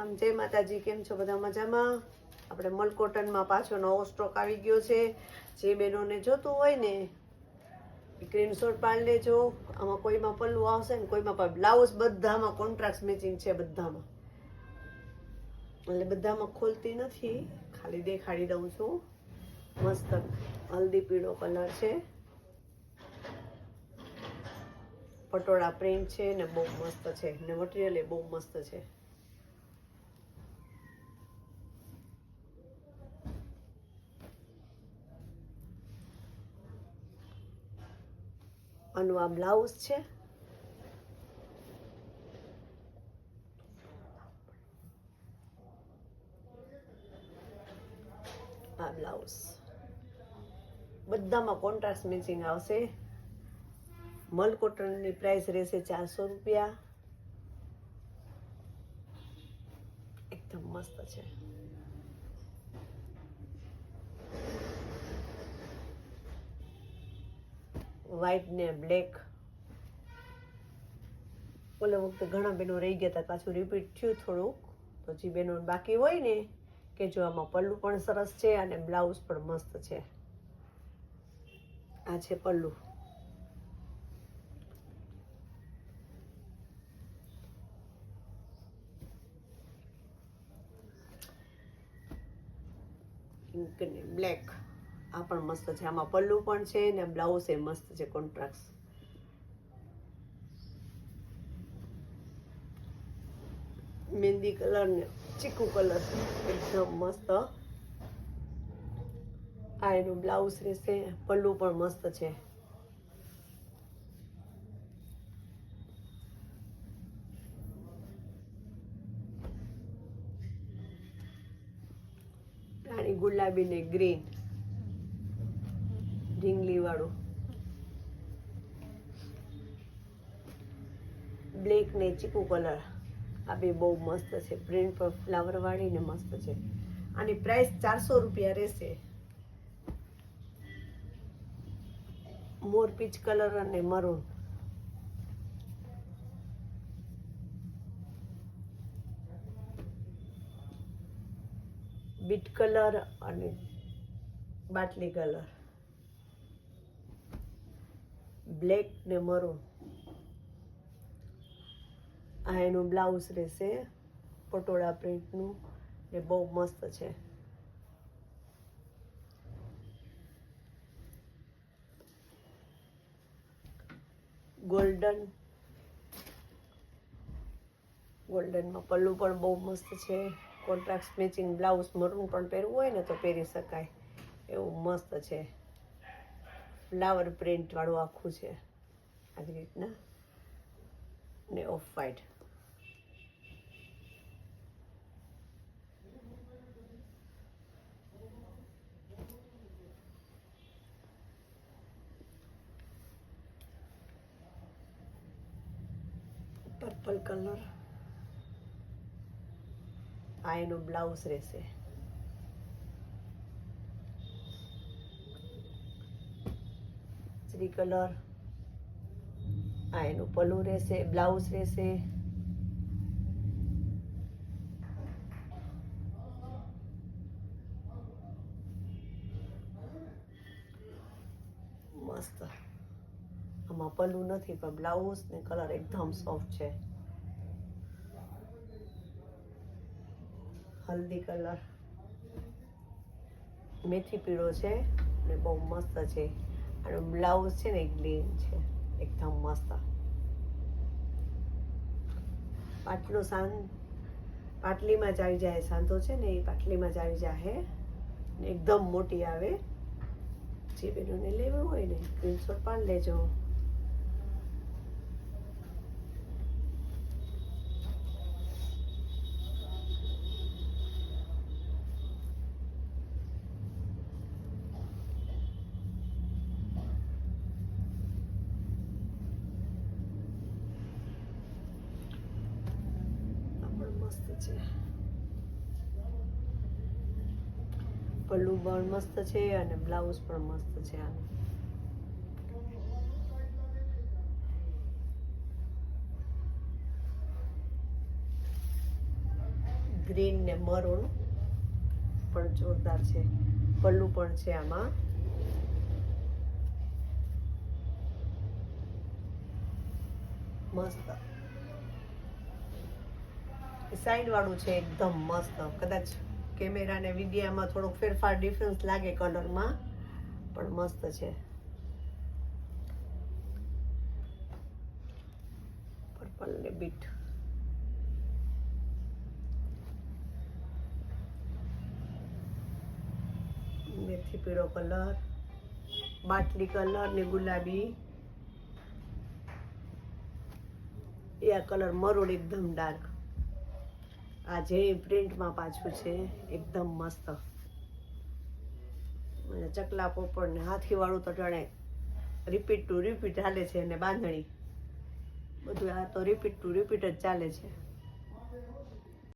આમ જય માતાજી, કેમ છો બધા મજામાં? આપણે મલકોટનમાં પાછો નવો સ્ટોક આવી ગયો છે. જે બહેનોને જોતું હોય ને સ્ક્રીનશોટ પાડી લેજો. આમાં કોઈમાં પલ્લું આવશે ને કોઈમાં બ્લાઉઝ બધામાં કોન્ટ્રાક્ટ મેચિંગ છે બધામાં. એટલે બધામાં ખોલતી નથી. ખાલી દેખાડી દઉં છું. મસ્ત હલ્દી પીળો કલર છે. પટોળા પ્રિન્ટ છે ને બહુ મસ્ત છે. ને મટીરિયલ એ બહુ મસ્ત છે. આનું આ બ્લાઉઝ છે. આ બ્લાઉઝ. બધામાં કોન્ટ્રાસ્ટ મેચિંગ આવશે. મલ કોટનની પ્રાઇસ રહેશે ચારસો રૂપિયા. એકદમ મસ્ત છે. વ્હાઈટ ને બ્લેક ઓલા વખતે ઘણા બહેનો રહી ગયા હતા પાછું રિપીટ થયું થોડુંક. તો જે બહેનો બાકી હોય ને, કે જો આમાં પલ્લું પણ સરસ છે અને બ્લાઉઝ પણ મસ્ત છે. આ છે પલ્લું. પિંક ને બ્લેક આ પણ મસ્ત છે. આમાં પલ્લું પણ છે ને બ્લાઉઝ એ મસ્ત છે કોન્ટ્રાક્ટ મહેંદી કલર ને ચીકુ કલર એકદમ મસ્ત. આ એનું બ્લાઉઝ રહેશે. પલ્લું પણ મસ્ત છે. ગુલાબી ને ગ્રીન ઢીંગલી વાળું બ્લેક ને ચીકુ કલર આ બે બહુ મસ્ત છે. પ્રિન્ટ પર ફ્લાવર વાળી ને મસ્ત છે. આની પ્રાઇસ ચારસો રૂપિયા રહેશે. મોર પીચ કલર અને મરૂન બીટ કલર અને બાટલી કલર બ્લેક ને મરૂન આ એનું બ્લાઉઝ રહેશે, પટોળા પ્રિન્ટનું ને બહુ મસ્ત છે. ગોલ્ડન ગોલ્ડનમાં પલ્લું પણ બહુ મસ્ત છે. કોન્ટ્રાક્ટ મેચિંગ બ્લાઉઝ મરૂન પણ પહેરવું હોય ને તો પહેરી શકાય. એવું મસ્ત છે. ફ્લાવર પ્રિન્ટ વાળું આખું છે. આવી રીતના. ને ઓફ વાઇટ પર્પલ કલર આ એનું બ્લાઉઝ રહેશે. શ્રી કલર. આ એનું પલું રહેશે, બ્લાઉઝ રહેશે. મસ્ત. આમાં પલ્લું નથી, પણ બ્લાઉઝ ને કલર એકદમ સોફ્ટ છે. હલ્દી કલર. મેથી પીળો છે ને બહુ મસ્ત છે. અને બ્લાઉઝ છે ને ગ્રીન છે, એકદમ મસ્ત. પાટલો સાંજ પાટલીમાં જ આવી જાય સાંધો છે ને, એ પાટલીમાં જ આવી જાય એકદમ મોટી આવે. જે બેનોને લેવું હોય ને સ્ક્રીનશોટ પણ લેજો આ પણ છે. પલ્લુ પણ મસ્ત છે અને બ્લાઉઝ પણ મસ્ત છે આનું. ગ્રીન ને મરૂન પણ જોરદાર છે. પલ્લુ પણ છે આમાં. મસ્ત. વાળું છે એકદમ મસ્ત. કદાચ કેમેરા ને વિડીયામાં થોડોક ફેરફાર ડિફરન્સ લાગે કલરમાં, પણ મસ્ત છે. પર્પલ ને બીટ મેથી પીળો કલર, બાટલી કલર ને ગુલાબી. એ આ કલર મરૂન એકદમ ડાર્ક. આ જે પ્રિન્ટમાં પાછું છે, એકદમ મસ્ત. અને ચકલા પોપડ ને હાથીવાળું તો જાણે રિપીટ ટુ રિપીટ ચાલે છે અને બાંધણી. બધું આ તો રિપીટ ટુ રિપીટ જ ચાલે છે.